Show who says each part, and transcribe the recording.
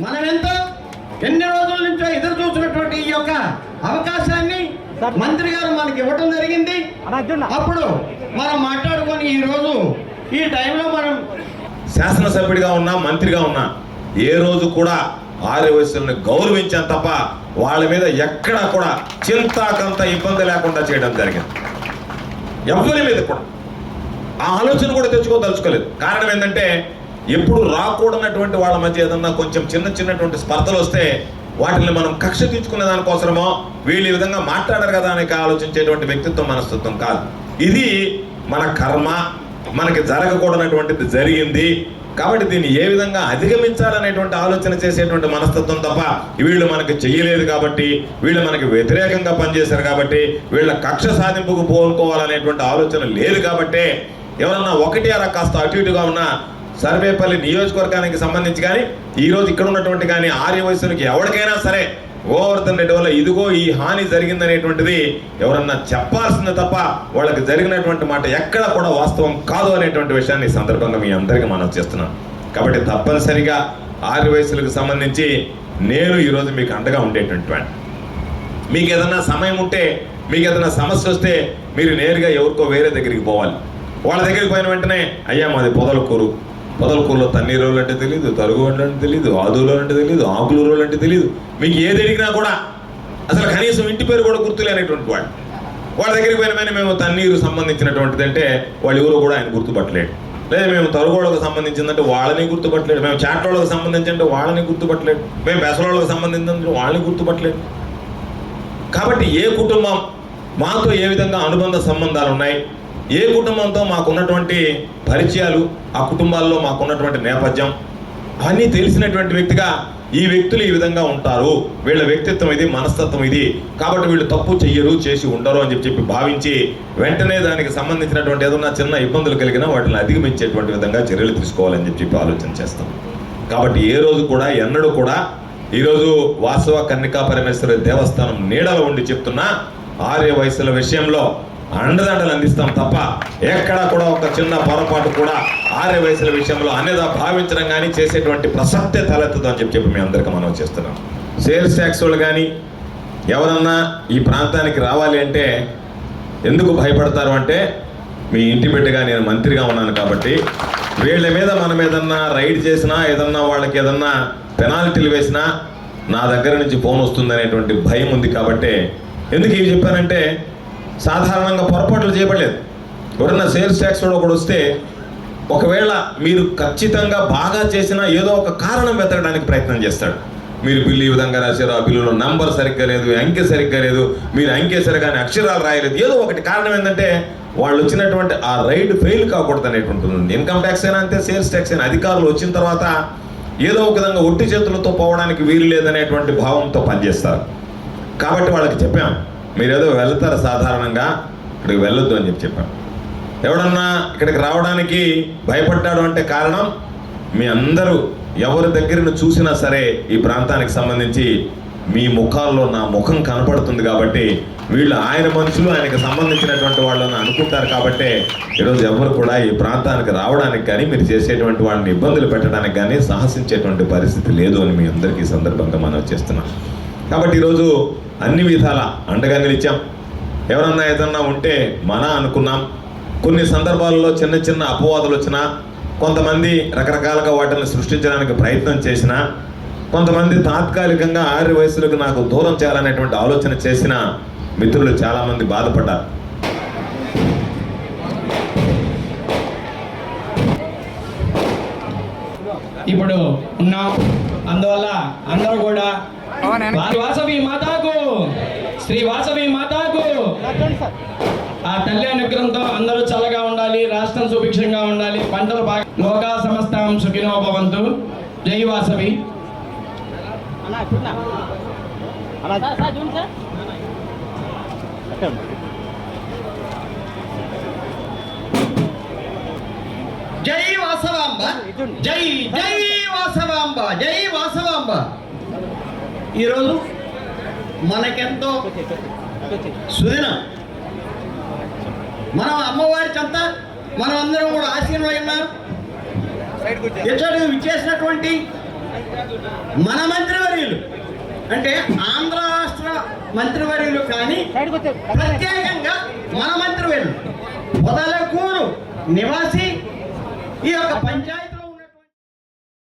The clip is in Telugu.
Speaker 1: మనమెంతో ఎన్ని రోజుల నుంచో ఎదురు చూసినటువంటి ఈ యొక్క అవకాశాన్ని మంత్రి గారు మనకి ఇవ్వటం జరిగింది. అప్పుడు మనం మాట్లాడుకొని ఈ రోజు ఈ టైంలో మనం
Speaker 2: శాసనసభ్యుడిగా ఉన్నా మంత్రిగా ఉన్నా ఏ రోజు కూడా ఆర్య వయసులను గౌరవించాను తప్ప వాళ్ళ మీద ఎక్కడా కూడా చింతాకంత ఇబ్బంది లేకుండా చేయడం జరిగింది. ఎవరి మీద కూడా. ఆ ఆలోచన కూడా తెచ్చుకోదలుచుకోలేదు. కారణం ఏంటంటే ఎప్పుడు రాకూడనటువంటి వాళ్ళ మధ్య ఏదన్నా కొంచెం చిన్న చిన్నటువంటి స్పర్ధలు వస్తే వాటిని మనం కక్ష తీర్చుకునే దానికోసమో వీళ్ళు ఈ విధంగా మాట్లాడరు కదా అని ఆలోచించేటువంటి వ్యక్తిత్వం మనస్తత్వం కాదు. ఇది మన కర్మ మనకి జరగకూడనటువంటిది జరిగింది. కాబట్టి దీన్ని ఏ విధంగా అధిగమించాలనేటువంటి ఆలోచన చేసేటువంటి మనస్తత్వం తప్ప వీళ్ళు మనకి చెయ్యలేదు కాబట్టి వీళ్ళు మనకి వ్యతిరేకంగా పనిచేశారు కాబట్టి వీళ్ళ కక్ష సాధింపుకు పోనుకోవాలనేటువంటి ఆలోచన లేదు కాబట్టి ఎవరన్నా ఒకటి అలా కాస్త అటు ఇటుగా ఉన్నా సర్వేపల్లి నియోజకవర్గానికి సంబంధించి కానీ ఈ రోజు ఇక్కడ ఉన్నటువంటి కానీ ఆర్యవయసులకి ఎవరికైనా సరే గోవర్ధన్ రెడ్డి వల్ల ఇదిగో ఈ హాని జరిగిందనేటువంటిది ఎవరన్నా చెప్పాల్సింది తప్ప వాళ్ళకి జరిగినటువంటి మాట ఎక్కడ కూడా వాస్తవం కాదు అనేటువంటి విషయాన్ని ఈ సందర్భంగా మీ అందరికీ మనం చేస్తున్నాం. కాబట్టి తప్పనిసరిగా ఆర్య వయసులకు సంబంధించి నేను ఈరోజు మీకు అండగా ఉండేటువంటి వాడిని. మీకు ఏదన్నా సమయం ఉంటే మీకు ఏదైనా సమస్య వస్తే మీరు నేరుగా ఎవరికో వేరే దగ్గరికి పోవాలి. వాళ్ళ దగ్గరికి పోయిన వెంటనే అయ్యా మాది పొదలకూరు. పొదలకూరులో తన్నీరోలు అంటే తెలియదు తరుగు అంటే తెలియదు ఆదులో అంటే తెలియదు ఆకులూరు అంటే తెలియదు మీకు ఏది అడిగినా కూడా అసలు కనీసం ఇంటి పేరు కూడా గుర్తులేనటువంటి వాళ్ళు. వాళ్ళ దగ్గరికి పోయిన మేము తన్నీరు సంబంధించినటువంటిది అంటే వాళ్ళు ఎవరో కూడా ఆయన గుర్తుపట్టలేడు లేదా మేము తరుగోళ్ళకు సంబంధించిందంటే వాళ్ళని గుర్తుపట్టలేడు మేము చాటోళ్ళకి సంబంధించి అంటే వాళ్ళని గుర్తుపట్టలేడు మేము పెసలోళ్ళకి సంబంధించిందంటే వాళ్ళని గుర్తుపట్టలేడు కాబట్టి ఏ కుటుంబం మాతో ఏ విధంగా అనుబంధ సంబంధాలు ఉన్నాయి? ఏ కుటుంబంతో మాకున్నటువంటి పరిచయాలు ఆ కుటుంబాల్లో మాకున్నటువంటి నేపథ్యం అన్నీ తెలిసినటువంటి వ్యక్తిగా ఈ వ్యక్తులు ఈ విధంగా ఉంటారు. వీళ్ళ వ్యక్తిత్వం ఇది మనస్తత్వం ఇది. కాబట్టి వీళ్ళు తప్పు చెయ్యరు చేసి ఉండరు అని చెప్పి చెప్పి భావించి వెంటనే దానికి సంబంధించినటువంటి ఏదన్నా చిన్న ఇబ్బందులు కలిగినా వాటిని అధిగమించేటువంటి విధంగా చర్యలు తీసుకోవాలని చెప్పి చెప్పి ఆలోచన చేస్తాం. కాబట్టి ఏ రోజు కూడా ఎన్నడూ కూడా ఈరోజు వాసవ కన్నికా పరమేశ్వరి దేవస్థానం నీడలో ఉండి చెప్తున్నా ఆర్య వయసుల విషయంలో అండదండలు అందిస్తాం తప్ప ఎక్కడా కూడా ఒక చిన్న పొరపాటు కూడా ఆర్య వయసుల విషయంలో అనేది భావించడం కానీ చేసేటువంటి ప్రసక్తే తలెత్తదు అని చెప్పి చెప్పి మీ అందరికీ మనం చేస్తున్నాం. సేల్స్ ట్యాక్స్ వాళ్ళు కానీ ఎవరన్నా ఈ ప్రాంతానికి రావాలి అంటే ఎందుకు భయపడతారు అంటే మీ ఇంటి బిడ్డగా నేను మంత్రిగా ఉన్నాను కాబట్టి వీళ్ళ మీద మనం ఏదన్నా రైడ్ చేసినా ఏదన్నా వాళ్ళకి ఏదన్నా పెనాల్టీలు వేసినా నా దగ్గర నుంచి ఫోన్ వస్తుంది అనేటువంటి భయం ఉంది కాబట్టి ఎందుకు ఇవి చెప్పానంటే సాధారణంగా పొరపాట్లు చేయబడలేదు. ఎవరన్నా సేల్స్ ట్యాక్స్ కూడా ఒకడు వస్తే ఒకవేళ మీరు ఖచ్చితంగా బాగా చేసినా ఏదో ఒక కారణం వెతకడానికి ప్రయత్నం చేస్తాడు. మీరు బిల్లు ఈ విధంగా రాశారు ఆ బిల్లులో నంబర్ సరిగ్గా లేదు అంకె సరిగ్గా లేదు మీరు అంకె సరిగానే అక్షరాలు రాయలేదు. ఏదో ఒకటి కారణం ఏంటంటే వాళ్ళు వచ్చినటువంటి ఆ రైడ్ ఫెయిల్ కాకూడదు అనేటువంటి ఉంది ఇన్కమ్ ట్యాక్స్ అయినా అంతే సేల్స్ ట్యాక్స్ అయినా అధికారులు వచ్చిన తర్వాత ఏదో ఒక విధంగా ఒట్టి చేతులతో పోవడానికి వీలు లేదనేటువంటి భావంతో పనిచేస్తారు. కాబట్టి వాళ్ళకి చెప్పాం మీరు ఏదో వెళ్తారు సాధారణంగా? ఇక్కడికి వెళ్ళొద్దు అని చెప్పి చెప్పాం ఎవడన్నా ఇక్కడికి రావడానికి భయపడ్డాడు అంటే కారణం? మీ అందరూ ఎవరి దగ్గరను చూసినా సరే ఈ ప్రాంతానికి సంబంధించి మీ ముఖాల్లో నా ముఖం కనపడుతుంది కాబట్టి వీళ్ళు ఆయన మనుషులు ఆయనకు సంబంధించినటువంటి వాళ్ళని అనుకుంటారు కాబట్టి ఈరోజు ఎవరు కూడా ఈ ప్రాంతానికి రావడానికి కానీ మీరు చేసేటువంటి వాళ్ళని ఇబ్బందులు పెట్టడానికి కానీ సాహసించేటువంటి పరిస్థితి లేదు అని మీ అందరికీ సందర్భంగా మనం చేస్తున్నాం కాబట్టి ఈరోజు అన్ని విధాల అండగా నిలిచాం. ఎవరన్నా ఏదన్నా ఉంటే మన అనుకున్నాం. కొన్ని సందర్భాల్లో చిన్న చిన్న అపవాదులు వచ్చినా కొంతమంది రకరకాలుగా వాటిని సృష్టించడానికి ప్రయత్నం చేసినా కొంతమంది తాత్కాలికంగా ఆరు వయసులకు నాకు దూరం చేయాలనేటువంటి ఆలోచన చేసిన మిత్రులు చాలామంది బాధపడ్డారు.
Speaker 1: ఇప్పుడు ఉన్నాం. అందువల్ల అందరూ కూడా వాసవి మాతాకు. శ్రీ వాసవి మాతాకు. ఆ తల్లి అనుగ్రహంతో అందరూ చల్లగా ఉండాలి రాష్ట్రం సుభిక్షంగా ఉండాలి. పంటలు బాగా లోకా సమస్తం సుఖినో భవంతు. జై వాసవి. జై వాసవాంబ. జై జై వాసవాంబ జై వాసవాంబ. ఈరోజు మనకెంతో సుదినం మనం అమ్మవారి చెంత మనం అందరం కూడా ఆశీర్వై ఉన్నారు ఇచ్చడు విచ్చేసినటువంటి
Speaker 3: మన మంత్రివర్యులు? అంటే ఆంధ్ర రాష్ట్ర మంత్రివర్యులు కానీ ప్రత్యేకంగా మన మంత్రివర్యులు. పొదలకూరు నివాసి ఈ యొక్క ఉన్నటువంటి